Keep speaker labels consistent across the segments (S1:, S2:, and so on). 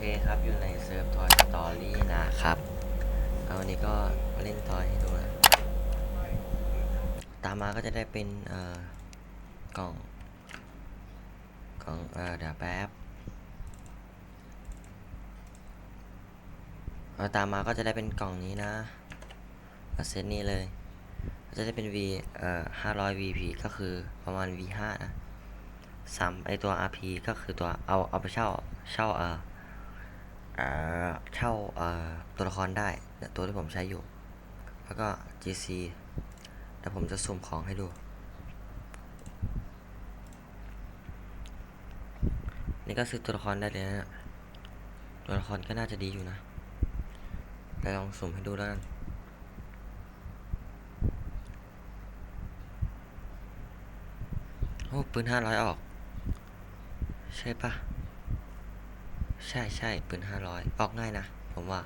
S1: เคครับอยู่ในเซิร์ฟทอยสตอรี่นะครับ เอาวันนี้ก็มาเล่นทอยให้ดูนะตามมาก็จะได้เป็นเอ่อกล่องกล่องเอ่อเดี๋ยวแป๊บเอาตามมาก็จะได้เป็นกล่องนี้นะเซตนี้เลยก็จะได้เป็น V เอ่อ500 VP ก็คือประมาณ V5 นะซ้ำไอตัว RP ก็คือตัวเอาเอาไปเช่าเช่าเอ่อ เช่าตัวละครได้ตัวที่ผมใช้อยู่ แล้วก็ GC แต่ผมจะสุ่มของให้ดู นี่ก็ซื้อตัวละครได้เลยนะตัวละครก็น่าจะดีอยู่นะไปลองสุ่มให้ดูแล้วกันโอ้ปืนห้าร้อยออก ใช่ปะ ใช่ใช่ปืนห้าร้อยออกง่ายนะ ผมว่า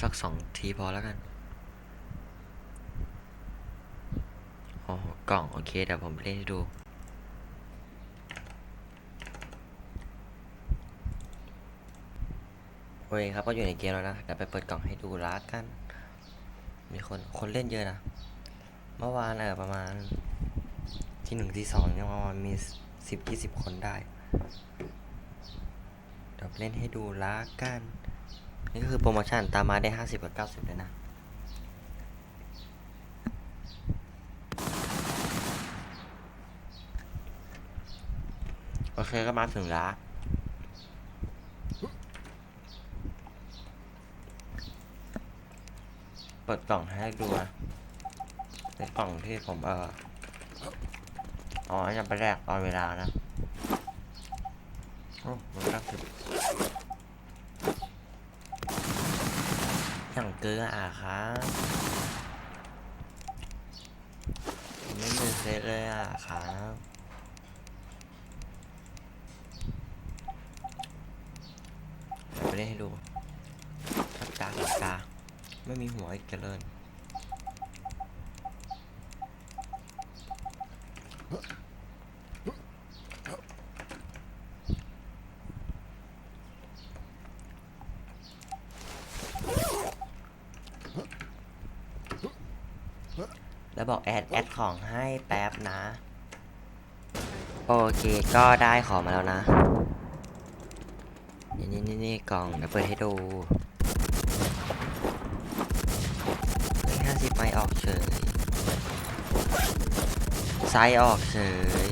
S1: สักสองทีพอแล้วกันโอ้โหกล่อง โอเค เดี๋ยวผมเล่นให้ดู โอเคครับ ก็อยู่ในเกมแล้วนะ เดี๋ยวไปเปิดกล่องให้ดูละกัน มีคน คนเล่นเยอะนะ เมื่อวานเออประมาณที่หนึ่งที่สองเนี่ยประมาณมีสิบยี่สิบคนได้ เดี๋ยวเล่นให้ดูละกัน นี่ก็คือโปรโมชั่นตามมาได้ห้าสิบกับเก้าสิบเลยนะ โอเคก็มาถึงละเปิดกล่องให้ดูนะในกล่องที่ผมเอออ๋ออันนี้ไปแรกตอนเวลานะ โอ้มันรัก็คือย่างเกลืออะครับไม่มีเซตเลยอะครับไปเล่นให้ดูทักตาทักตา ไม่มีหัวอีกเจริญ แล้วบอกแอด แอดของให้ แป๊บนะ โอเคก็ได้ของมาแล้วนะ นี่นี่นี่นี่กล่องเดี๋ยวเปิดให้ดูห้าสิบไมออกเฉยไซส์ออกเฉย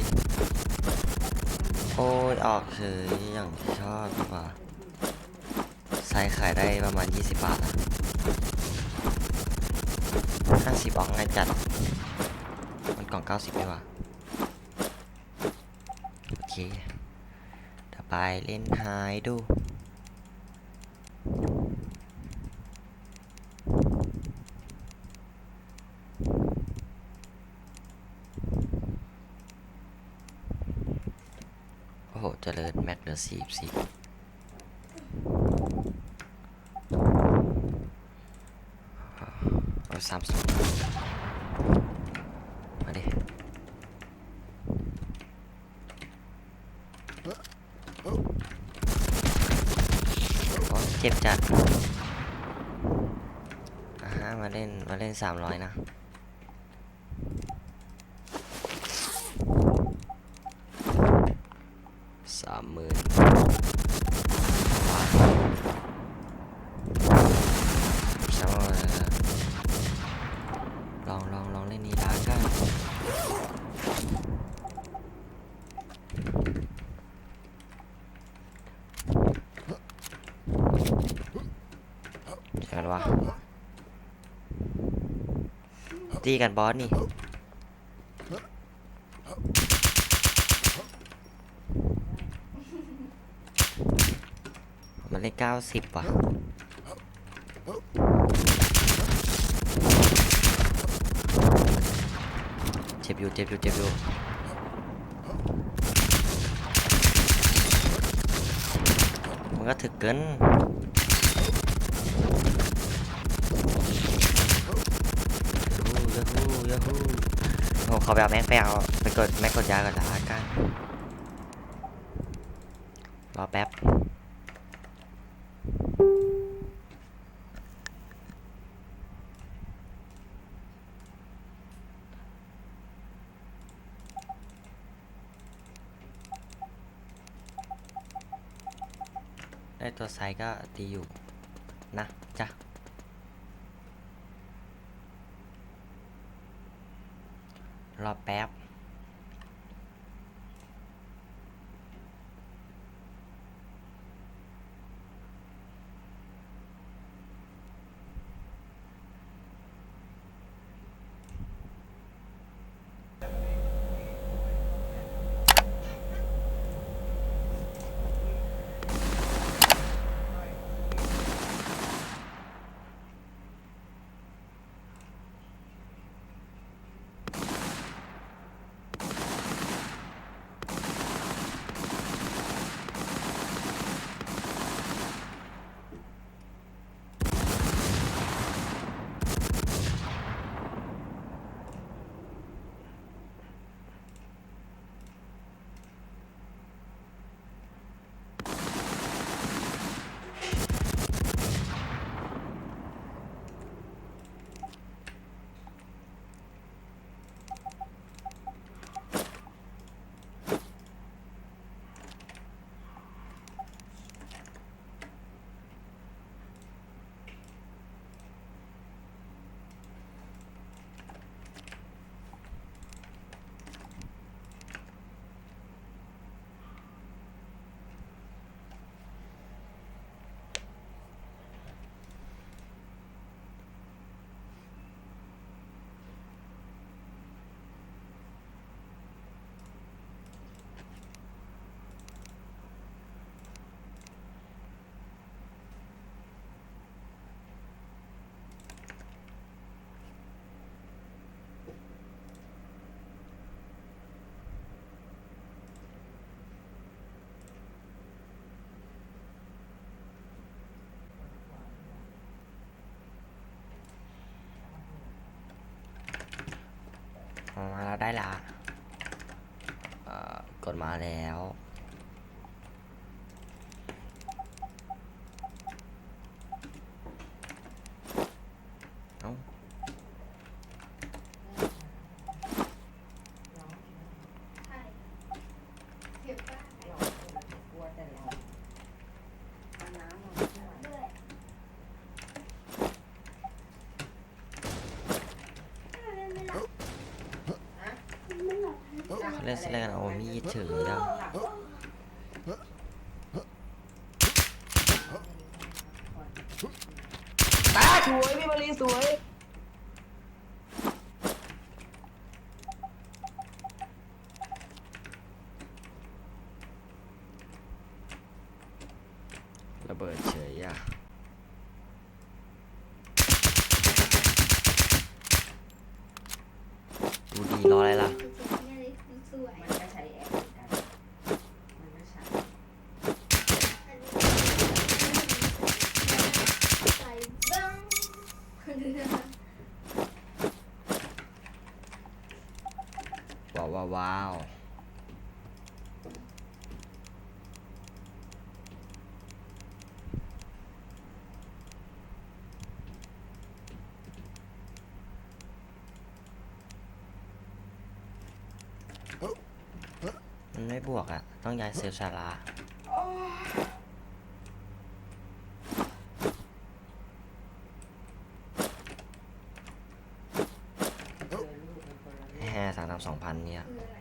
S1: โอ้ยออกเฉยอย่างที่ชอบดีกว่าไซส์ขายได้ประมาณ 20 บาทอะห้าสิบออกง่ายจัด กล่อง 90ดีกว่าโอเคต่อไปเล่นไฮดูโอ้โหเจริญแม็กเหลือสี่สี่เอาสามสองมาดิ โอ้ยเจ็บจัดอ่าฮะมาเล่น มาเล่น สามร้อยนะสามหมื่นสามลองลองลองเล่นนี้ได้กันเจอกันวะ ตีกันบอสนี่ มันได้เก้าสิบว่ะเจ็บอยู่เจ็บอยู่เจ็บอยู่มันก็ถึกเกิน ยูฮูยูฮูยูฮูโอ้เขาไปเอาแม็กไปเอาไปกดแม็กกดยาก่อนละกันรอแป๊บได้ตัวไซส์ก็ดีอยู่นะจ้ะ รอแป๊บ มาแล้วได้ละกดมาแล้ว เอ้า
S2: ใช่เก็บได้
S3: เรากลัวแต่เราเอาน้ำมาไม่ไหว
S2: ด้วยไม่ไม่หลับ
S3: ฮะ
S2: ไม่หลับ
S1: เขาเล่นเสร็จแล้วกันเอามีดถือแล้ว
S3: ตาสวยพี่มารีสวย
S1: ระเบิดเฉยอะดูดีรออะไรล่ะ
S2: สวย
S3: มันก็ใช้แอปเหมือนกันมันก็ใช้
S2: อันนี้ใส่บ้าง
S1: ว้าวว้าวว้าว มันไม่บวกอะต้องย้ายเซลล์ชาลา
S3: เจอลูกเป็นคนละลูก
S1: แฮ่สามสามสองพันเนี่ย
S2: คืออะไร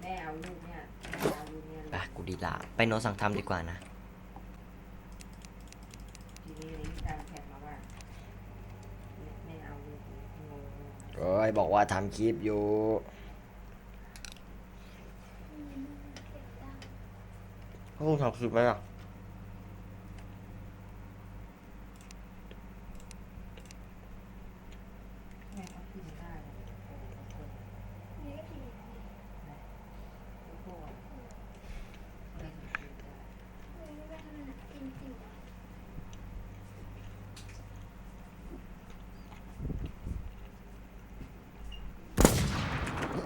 S3: แม่เอาลูกเนี่ยแม่เอาลูกเนี่ย
S1: ไปกูดีละไปโนตสั่งทำดีกว่านะ
S3: ทีนี้ลิงตามแขกมาว่าแม่เอาลูกนี้งง
S1: เอยบอกว่าทำคลิปอยู่พวกมึงทำคลิปไหมอะ
S3: แม่เขากินได้เลยโอ้โห
S2: นี่ก็ผิด
S3: โอ้โหแม่เขากินได้
S2: ไม่ได้ทำจริง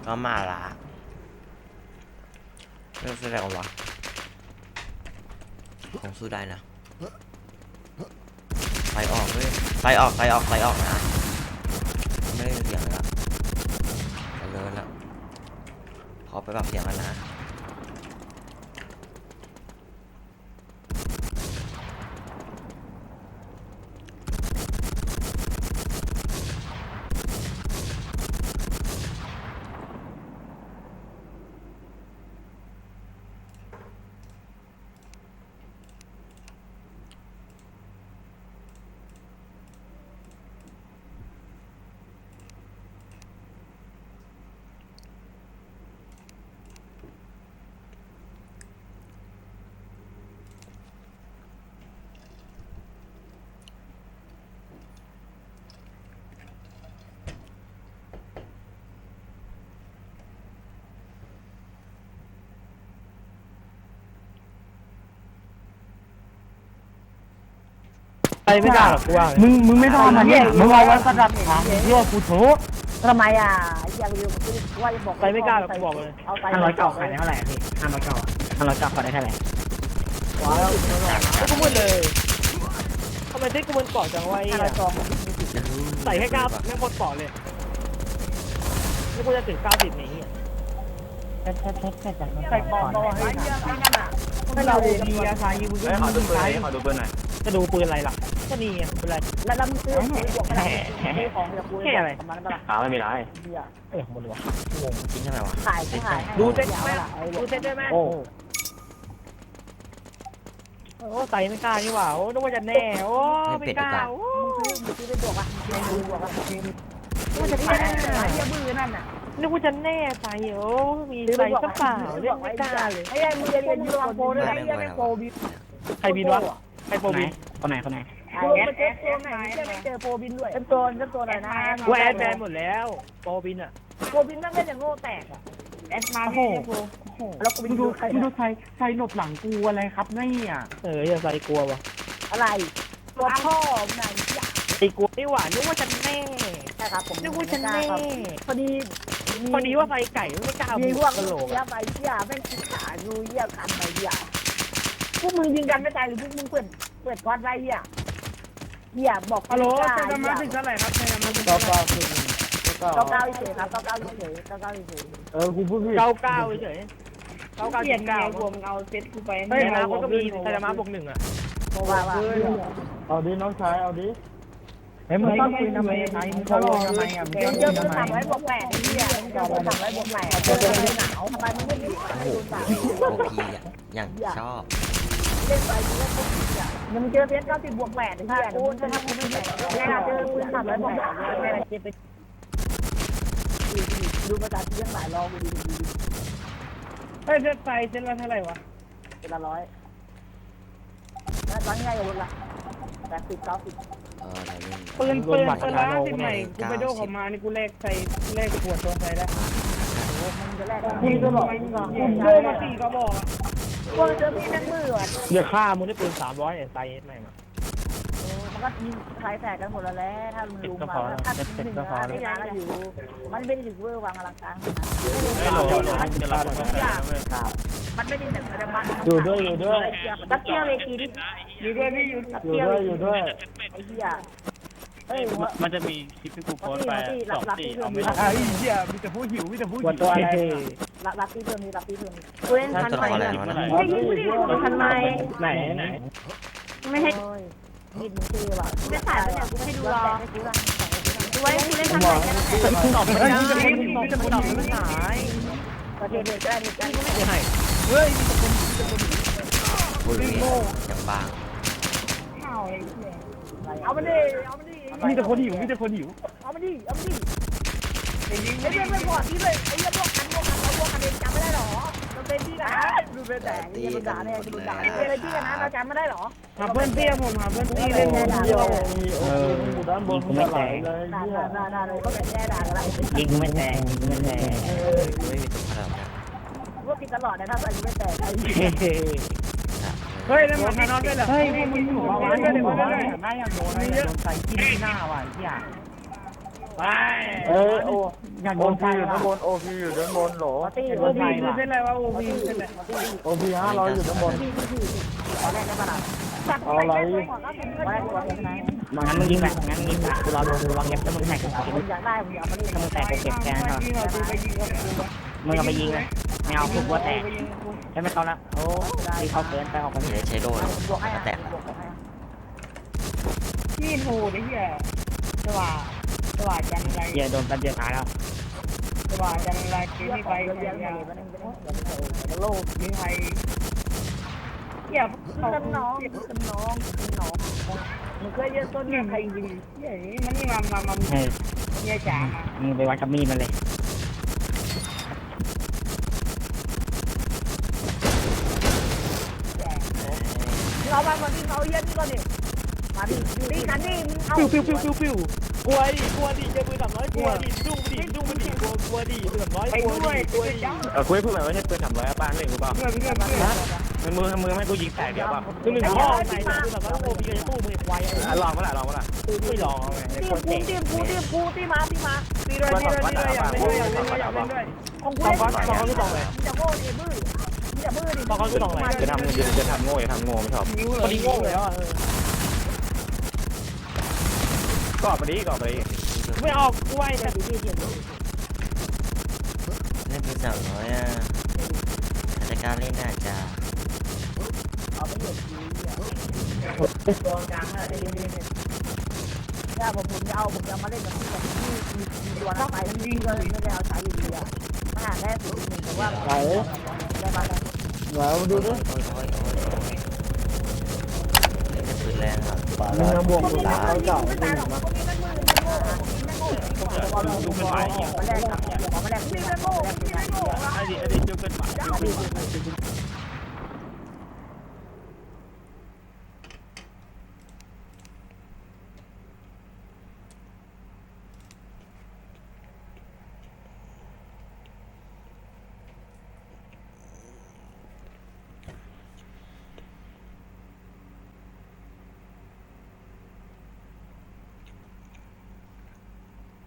S2: ๆ
S1: ก็มาละไม่รู้สึกอะไรกันวะคงสู้ได้นะไฟออกเลยไฟออกไฟออกไฟออกนะไม่ได้เสียงเลยละไปเลยละพอไปปรับเสียงกันนะ
S4: ไปไม่กล้าหรอกกูว่า
S5: มึงมึงไม่ต้องมาเนี่ยมึงเอาไว้ประดับขาเรียกว่ากูโถ
S6: ทำไมอะอยากเรียนว่าจะบอก
S4: ไปไม่กล้าหรอกกูบอกเลย
S6: เอาไป
S5: ห้าร้อยเก่าขายได้เท่าไหร่พี่ห้าร้อยเก่าห้าร้อยเก่าขายได้เท่าไหร่
S4: ไม่กูมืดเลยทำไมเซ็ตกูมันเกาะจังวะไอ้
S6: ห้าร้อย
S4: เหี้ย
S6: สอง
S4: ใส่แค่เก้าแม่งหมดเกาะเลยนี่กูจะถึงเก้าสิบนี้ย
S5: แค่แค่แค่แค่จากนั้น
S6: ใส่ปอมรอให้ไอ้นั่นอะ
S4: ถ้าเรามีอาคายิงมึงก็
S5: ขอดู
S4: ยิง
S5: ปืนหน่
S4: ซ้า
S5: อยยขอดูปืนหน่อย
S4: จะดูปืนอะไรล่ะ ก็นี่ไงปืนอะไร
S6: แล้วแล้วมึงซื้อบวกอะไรซื้อของจากกูประมาณนั้นปะล่ะ
S5: ขาไม่มีไร
S6: เฮีย
S4: เอ้ยหมดเลยวะ
S1: งงจริงทำไมวะ
S6: ขายขาย
S4: ดูเซ็ต
S6: ไห
S4: ไห
S6: ม
S4: ม
S6: ล่ะไอ้
S4: ดูเซ็ตได้ไหม
S5: โอ้
S4: โอ้ใส่ไม่กล้านี่หว่าโอ้นึกว่าจะแน่โอ้ไม่กล้าโอ้
S6: มึงซื้อมึงซื้อไปบวกอะมึงบวกอะมึงจะขายไอ้เหี้ยมือนั่นน่ะ
S4: นึกว่าจะแน่ใส่โอ้มีใส่ก็เปล่าเล่นไม่กล้าเลย
S6: ไอ้เหี้ยมึงเรียนเรียนยูโรโปรด้วยไอ้เหี้ยไม่โปรบิน
S4: ใครบินวะใครโปร
S5: ไหน
S4: บิน
S5: คนไหนคนไหน
S6: ไอ้เอสเอสตัวไหนไม่เจอโปรบินด้วยเป็นตัวเป็นตัวอะไรนะ
S4: กูแอดแบนหมดแล้วโปรบินอะ
S6: โปรบินนั่นเป็นอย่างโง่แตกอะแอสมา
S5: โอ้โห
S6: แล้วกูไป
S5: มึง
S6: ดู
S5: ดู
S6: ใคร
S5: มึงดูใครใครหลบหลังกูอะไรครับเนี่ย
S4: เอออย่าใส่กลัววะ
S6: อะไรตัวพ่อไหนยะ
S4: ไอ้กลัวนี่หว่านึกว่าจะแน่
S6: ใช่ครับผม
S4: นึกว่าจะแน่
S6: พอดี
S4: พอดีว่าใส่ไก่ไม่กล้า
S6: มี
S4: บุ
S6: พวก
S4: กกระโหลก
S6: เยี่ยไปเยี่ยแม่งขาดูเยี่ยกันไปเยี่ยพวกมึงยิงกันไม่ตายหรือพวกมึงเปิดเปิดก้อนไว้เยี่ย เยี่ยบอก
S4: ฮัลโหล
S6: เจ
S4: เซนมาถึงเท่าไหร่ครับเซนมาถึง
S5: ก็
S4: เท่าไหร่
S5: ก็คือก็
S6: เก้าเก้าเฉยครับเก้าเก้าเฉยเก้าเก้าเฉย
S5: เออกูพูดผิด
S4: เก้าเก้าเฉยเก้าเก้าเจ็ดเก้า
S6: ผมเอาเซ็ตกูไป
S4: เฮ้ยนะเขาก็มีไซรามาบวกหนึ่งอะ
S6: ว่าว่า
S5: เอาดิน้องชายเอาดิเฮ้ยมึงต้องคุยทำไมไอ้มึงเข้าทำไมอะมึง
S6: เดี๋ยว
S5: ต้อง
S6: เจ
S5: คุ
S6: อยปืน
S5: ทำไม
S6: สามร้อยบวกแปดเยี่ยเจอปืนสามร้อยบวกแปดเจอปืนหนาวทำไมมึงไม่ดี
S1: โอ้โหโอพีอะอย่างชอบ
S6: เล่นไปเล่นปุ๊บอะยังเจอเซ็ตเก้าสิบบวกแปดเยี่ยกูจะทำกูไม่แปดแม่เจอปืนสามร้อยบวกแปดแม่เจ็บไปดูภาษาที่ยังหลายลองดูดูดู
S4: เฮ้ยเซ็นไฟเซ็นละเท่าไหร่วะ
S6: เป็นละร้อยแล้วร้อยง่ายกว่าละแปดสิบเก้าสิบ
S4: ปืนปืนปืนละสิบใหม่กูไปโดนเขามานี่กูเลขใส่เลขขวดตัวใส่แล้ว
S6: มันจะแลก
S4: มึงก็บอกมึงโดนมาสี่ก็บอก อะ
S6: พวกเจอพี่แม่งมืออะ
S4: เดี๋ยวฆ่ามึงได้ปืนสามร้อยเนี่ยไซส์ใหม่มา
S6: มันก็ยิงใครแตกกันหมดแล้วแหละถ้ามันลุมมาถ้าหนึ่งนะไม่นานแล้วอยู่ มันไม่ได้ถึงเวอร์วางอลังการนะ
S4: ไม่หลอกจะรับมันได้
S6: มันไม่ได้แบบจะมัน
S5: อยู่ด้วยอยู่ด้วย
S6: ตักเตี้ยวเวทีนี่อยู่ด้วยพี่อยู่ตัก
S5: อยู่
S6: เตี้ยว
S5: ด้วยอยู่ด้วย
S6: ไอ้เหี้ย เฮ้ย
S7: มันจะมีคลิปที่กูโพสต์ไปสองสี่เอาไม่
S6: รั
S7: ได้
S6: บ
S5: เหี้ยมีแต่ผู้หิวมีแต่ผู้หิว ตัวอะไร
S6: รับรับที่เพิ่มมีรับที่เพิ่มกูเล่น
S1: นั่น
S6: ทัน
S1: ตัว
S6: ไหม
S1: ละครอะไรวะนะ
S6: ไม่ยิงไม่ทันไหม
S5: ไหนไหน
S6: ไม่ให้ยิงมือว่ะไม่ถ่ายไปเนี่ยกูไม่ให้ดูหรอกดูไว้กูเล่นทันไหนกัน
S4: ตอบไม่ได้จะตอบไม่ได้
S6: ประเทศเด็กได้เด็กได้
S4: ไม่ให้
S1: โอ้ยอย่างบาง
S6: เอามาดิเอามาดิ
S5: มีแต่คนหิวมีแต่คนหิว
S6: เอามาดิเอามาดิไอ้ยิงไม่ได้ไม่พอที่เลยไอ้เหี้ยพวกกันพวกกันเราพวกกันเองจำไม่ได้หรอเราเป็นพี่นะดูเป็นแต่ไอ้เหี้ยมันด่าเนี่ยมันด่าเป็นอะไรพี่กันนะเราจำไม่ได้หรอ
S4: หาเพื่อนเตี้ยผมหาเพื่อนเตี้ย
S6: เล่
S4: เล่
S6: น
S4: น
S6: แน่
S4: เล่น
S6: ด่า
S4: เดียว
S5: มีโอ้ยอยู่ด้านบนไม่แตกเลย
S6: ด่า
S5: เหี้ย
S6: ด่าด่าเลยเขาเป็นแน่ด่ากันแล้ว
S5: ยิงไม่แตกยิงไม่แตก
S1: ไม่มีตัวขนาดนั้น
S6: พวกกินตลอดนะถ้าใส่ไม่แตกไอ้
S4: เฮ้ยแล้วมันนอนได้เหรอ
S5: เฮ้ยพวกมึงอยู่ว่าไว้หัวว่าหน้าอย่างโดนอะไรโดนใส่กินหน้าว่ะเหี้ย
S4: ไป
S7: ไป
S5: เอ้ยโอโอพีอยู่ด้านบนโอพีอยู่ด้านบนโหล
S6: ตี
S7: โอพีคือเส้นอะไรวะโอพีเส้นอะไร
S5: โอพีห้าร้อยอยู่ด้านบน
S6: ตอนแรกได้ปะล่ะ
S5: เอาอะไร
S6: ไม่กลัวใช่ไหม
S4: งั้นมึงยิงไปงั้นยิงไปกูรอดูกูรอเก็บถ้ามึงแตกกู
S6: ผมอยากได้ผมอยากมาเล่น
S4: ถ้ามึงแตกกูเก็บแกนครับ
S7: ที่เราดูไปยิงกับกู
S4: มึงเอาไปยิงเลยไม่เอากูกลัวแตกใช่ไหมเขาละโอ้ที่เขาเกินไปออกไป
S1: เดี๋ยวใช้โดน
S6: บวกให้
S1: แตก
S6: บวกให้
S7: ที่โหดไอ้เหี้ยสว่าสว่าจันไร
S4: เหี้ยโดนกันเดียวตายแล้ว
S7: สว่าจันไรเกม
S6: เยอะ
S7: นี้
S6: ไป
S7: ไป
S6: เย
S7: กั
S6: อะ
S7: น
S6: เยอะ
S7: ยาว
S6: ไปนึงไปนึงเดี๋ยว
S7: โลกนี้ไทยเหี้ย
S6: ขึ้นน้องขึ้นน้องขึ้นน้องมึงเคยเยอะต้น
S7: เนี่
S6: เนี่ยย
S7: ใค
S6: ใค
S7: ร
S6: ร
S7: ยิงเหี้ยนี่มันนี่มามามา
S4: เฮ้ย
S7: เนี่ยจ๋ามา
S4: มึงไปวัดกับมีดมันเลย
S6: เรามามาที่เขาเยอะนี่ก่อนดิมาดิตีกันดิเอา
S4: ฟิวฟิวฟิวฟิวฟิวกลัวดิกลัวดิเจอปืนสามร้อยกลัวดิดุ้งดิดุ้งดิกลัวกลัวดิปืนสามร้อย
S7: ไป
S4: กลัว
S7: ด้วย
S4: ดิกลัวดิ
S5: เออคุยพูดแบบไม่ใช่ปืนสามร้อยป้าเล่นกูเปล่า
S7: เพื่อนเพื่อนเพื่อน
S5: มือมือมือให้กูยิงแตกเดียวป่ะ
S4: มึงหนึ่งพ่อไหนปืนสามร้อยโอ้มีกระตู้มึงควาย
S5: อะลองมาละลองมาละ
S4: ไม่ลองไง
S6: ตีกูตีกูตีกูตีมาตีมา
S7: ตีด้วยตีด้วยตีด้วยอยากเล่นด้วยอยากเล่นด้วยอยากเล่นด้วย
S6: ของกู
S4: สองก้อนสองก้อนคือสองเลย
S6: จะโง่ดิบื้อ จะบื้อดิ
S4: สองก้อนคือสองเลย
S5: จะทำจะจะทำโง่อย่าทำโง่ไม่ชอบ
S7: นิ้วเล
S4: พอยดีโง่เลยอะ
S5: ก็ออกไปดิก็ออกไปดิ
S4: ไม่ออกกล้วยแต่
S6: ดีดีดี
S1: เล่นเป็นสามร้อยอะอาจจะกล้ารเล่นอาจจะ
S6: เอาไปเหยียบทีตัวกลางอะไรนี่ถ้าผมผมจะเอาผมจะมาเล่นกับพี่แบบที่มีตัวนักไปที่ก็ไม่ได้เอาใช้อยู่ดีอะมันอ่านได้สูงหนึ่งแต่ว่า
S5: ไหน
S6: ได้บ้าง
S5: ไหนมาดูดิ
S1: โอ้ยโอ้ยโอ้ยโอ้ยเล่นแต่ปืนแรงอะ
S5: มึงยังบวกกูนะเขาเก่า
S6: ไม่ตายหรอกพวกนี้มันมือมันโง่มันโง่มันโง่ดูมันไปมาแรกครับมาแรกนี่มันโง่นี่มันโง่
S7: ไอ้ดิไอ้ดิจุกเป็นหมาจุกเป็นหมา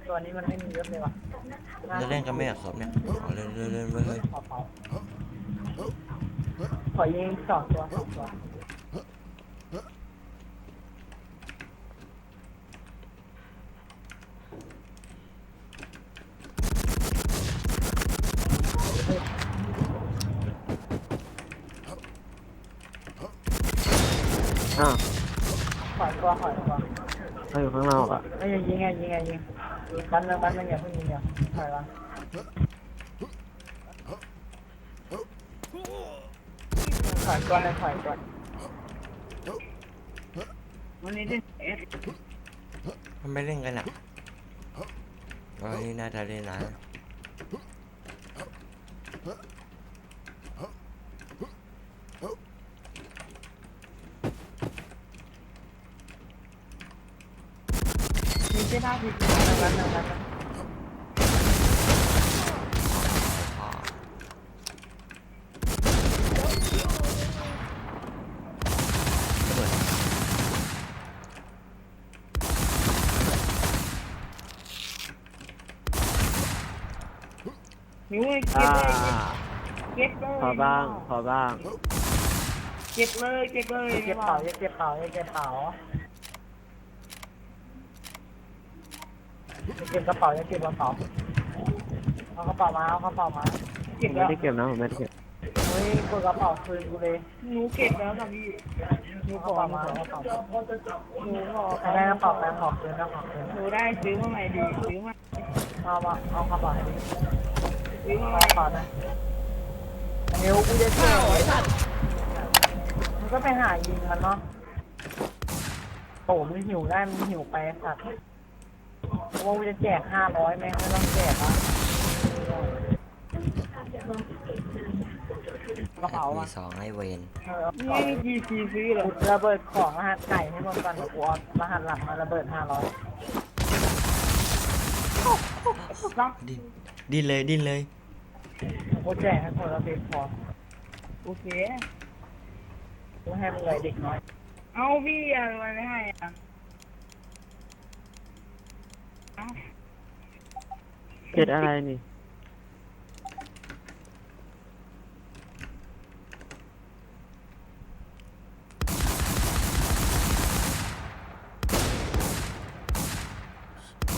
S6: ตัวนี้มันไม่มีเยอะเลยว่ะ
S1: จะเล่นกันไม่อยากครบเนี่ยเอาเล่นเล่นเล่นเว้ยเฮ้ย
S6: ขอยิงสองตัวสองตัว
S5: อะ
S6: ขอยตัวขอยตัว
S5: เขาอยู่ข้างนอกอะ
S6: ไอ้ยิงไงยิงไงยิง มันนึงปันนึงอย่าเพิ่งยิงเดี๋ยวถอยละถอยก่อนเลยถอยก่อน
S7: วันนี้ดิเอส
S1: มันไม่เล่นกันอะวันนี้น่าจะเล่นนะ
S6: มีเส้นหน้าผิดปันนึงปันนึง
S1: พอ
S7: นิ้วเลยเก็
S5: อ่า
S7: บเลยเก็บเลย
S5: ขอบ้าง ขอบ้าง
S7: เก็บเลยเก็บเลย
S6: เก็บเป๋าเก็บเป๋าเก็บเป๋าเก็บกระเป๋าเก็บกระเป๋าเอากระเป๋ามาเอากระเป๋ามา
S7: เก็บ
S5: ไม่
S7: แล้ว
S5: ได้เก็บนะผมไม่ได้เก็บ
S6: เฮ้ยกดกระเป๋าคืนกูเลย
S7: หนูเก็บแล้วค่ะพี่หนู
S6: เอา
S7: ข
S6: ก
S7: อ
S6: ระเป๋า
S7: หนู
S6: มา
S7: ขอ
S6: เอากระเป๋า
S7: หนูขอ
S6: ใครได้กระเป๋าไปขอคืนนะขอคืน
S7: หนูได้ซื้อมาใหม่ดีซื้อมา
S6: เอามาเอากระเป๋าให้ดิ
S7: ซื้อมา
S6: เอา
S7: ใหม่
S6: กระเป๋านะเดี๋ยวกูจะเที่ยวไอ้สัตว์มันก็ไปหายิงมันเนาะโอ้มึงหิวได้มึงหิวไปสัตว์เพราะว่ากูจะแจกห้าร้อยแม่งไม่ต้องแจกอะกระเป๋า
S1: มี
S6: อะ
S1: สองให้เวน
S6: เออ
S7: นี่กี่ซีซื้อเหรอ
S6: กูระเบิดของรหัสไก่ให้หมดก่อนเดี๋ยวกูเอารหัสหลักมาระเบิดห้าร้อย
S1: ดิ้น ดิ้นเลยดิ้นเลย
S6: กูแจกให้คนละสิบพอ
S7: โอเค
S6: กูให้มึงเลยเด็กน้อย
S7: เอาพี่อะไรไม่ให้อะเอา
S8: เจ็ดอะไรนี่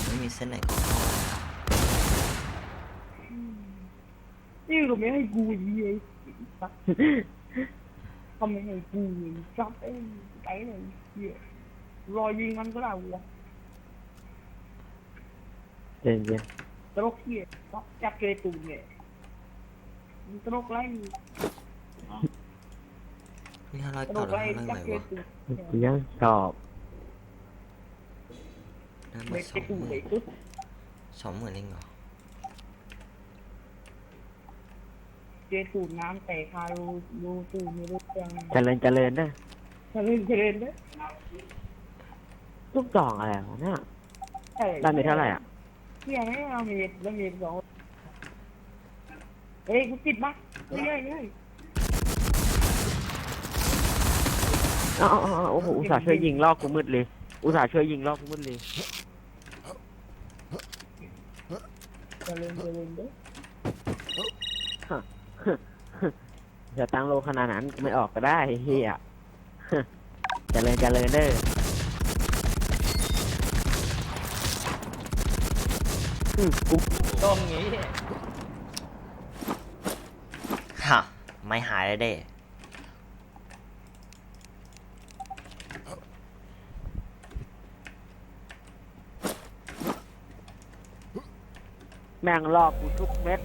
S1: ไม่มีเส้นไหนของเขา
S7: นี่ก็ไม่ให้กูยีไอ้สัสทำไมให้กูจับไอ้ไก่เลยเหี้ยรอยิงมันก็ได้วะ
S8: เย็นเย็น
S7: ตลกเหี้ยจับเกยตูนเนี่ยมันตลกไร
S1: นี่ห้าร้อย
S7: ตล
S1: ต่อก
S7: ไร
S1: แล้วห้าร้อย
S7: จับ
S1: ไหน
S7: เกยวะตูน
S8: กูยังชอบ
S1: ได้มา
S7: ไม่
S1: สอ
S7: ใช่
S1: งห
S7: กู
S1: มื่
S7: เลย
S1: น
S7: ตุ๊ด
S1: สองหมื่นเองเหรอ
S7: เกยตูนน้ำแต่คารูรูตูนไม่รู้เรื่อง
S8: เจริญเจริญนะ
S7: เจริญเจริญเด้อ
S8: ลูกดอกอะไรวะเนี่ย
S7: ใช่
S8: ได้ไม่เท่าไหร่อะ
S7: เฮียไม่เอามีดแล้วมีดสองเฮ้ยกูติดบั๊กเฮ้ยเฮ้ยเฮ้ย
S8: อ๋ออ๋ออ๋อโอ้โหอุตส่าห์ช่วยยิงลอกกูมืดเลย อุตส่าห์ช่วยยิงลอกกูมืดเลย
S7: เจริญเจริญเด้อ
S8: จะตั้งโลขนาดนั้นกูไม่ออกก็ได้เฮียเจริญเจริญเด้ออืมกู
S9: ต้มงี้
S1: ฮะไม่หายเลยเด้
S8: แม่งลอกกูทุกเม็ด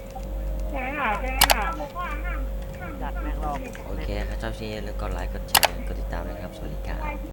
S7: ใช่ไห
S8: จัดแม่งลอ
S1: โอเคครับชอบชิ้นี้อย่าลืมกดไลค์ กดแชร์ กดติดตามนะครับ สวัสดีครับ